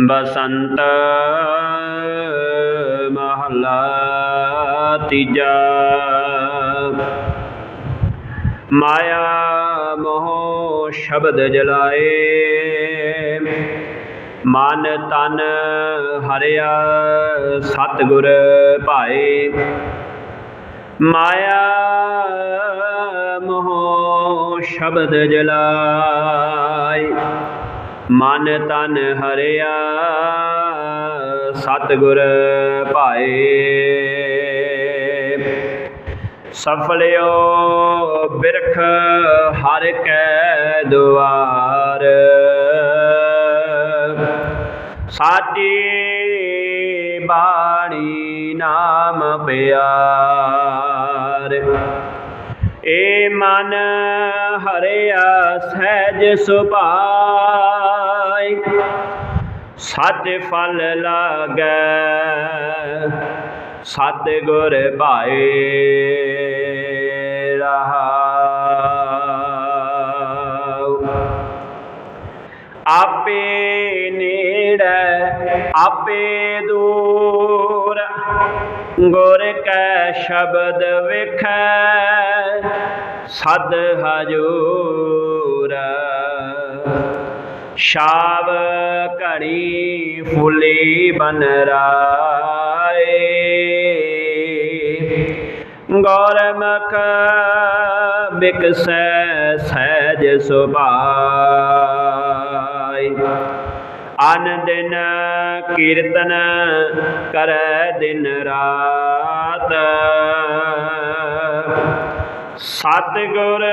ਬਸੰਤ ਮਹਲਾ ਤੀਜਾ। ਮਾਇਆ ਮੋਹ ਸ਼ਬਦ ਜਲਾਏ। ਮਨ ਤਨ ਹਰਿਆ ਸਤਿਗੁਰ ਭਾਏ। ਮਾਇਆ ਮੋਹ ਸ਼ਬਦ ਜਲਾਏ। ਮਨ ਤਨ ਹਰਿਆ, ਸਤਿਗੁਰ ਭਾਏ। ਸਫਲਿਓ ਬਿਰਖ ਹਰ ਕੈ ਦੁਆਰ। ਸਾਚੀ ਬਾਣੀ ਨਾਮ ਪਿਆਰ। ਏ ਮਨ ਹਰਿਆ ਸਹਿਜ ਸੁਭਾਈ ਸਤ ਫਲ ਲਾਗੈ ਸਤ ਗੁਰ ਭਾਏ ਰਹਾਉ। ਆਪੇ ਨੇੜੇ ਆਪੇ ਦੂਰ। ਗੁਰ ਕੈ ਸ਼ਬਦ ਵਿਖੈ, ਸਦ ਹਜੂਰ। ਸ਼ਾਵ ਘੜੀ ਫੁੱਲੀ ਬਨ ਰਾਏ। ਗੌਰਮਖ ਬਿਕਸੈ ਸਹਿਜ ਸੁਭਾਈ ਅਨ ਦਿਨ ਕੀਰਤਨ ਕਰੈ ਦਿਨ ਰਾਤ। ਸਤਿਗੁਰ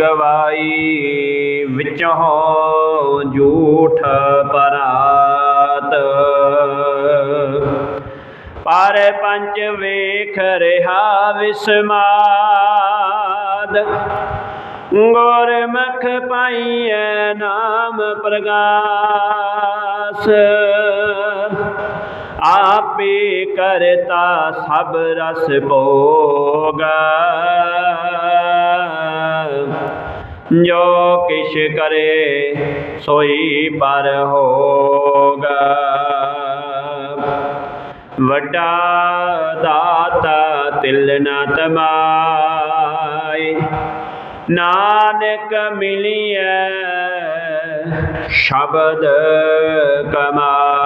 ਗਵਾਈ ਵਿੱਚੋਂ ਝੂਠ ਪਰਾਤ। ਪਰ ਪੰਜ ਵੇਖ ਰਿਹਾ ਵਿਸਮਾਦ। ਗੁਰਮੁਖ ਪਾਈਐ ਨਾਮ ਪ੍ਰਗਾਸ। ਆਪੇ ਕਰਤਾ ਸਭ ਰਸ ਭੋਗਾ। ਜੋ ਕਿਛ ਕਰੇ ਸੋਈ ਪਰ ਹੋਗਾ। ਵੱਡਾ ਦਾਤਾ ਤਿਲ ਨਾ ਤਮਾਈ ਨਾਨਕ ਮਿਲਿਐ ਸ਼ਬਦ ਕਮਾ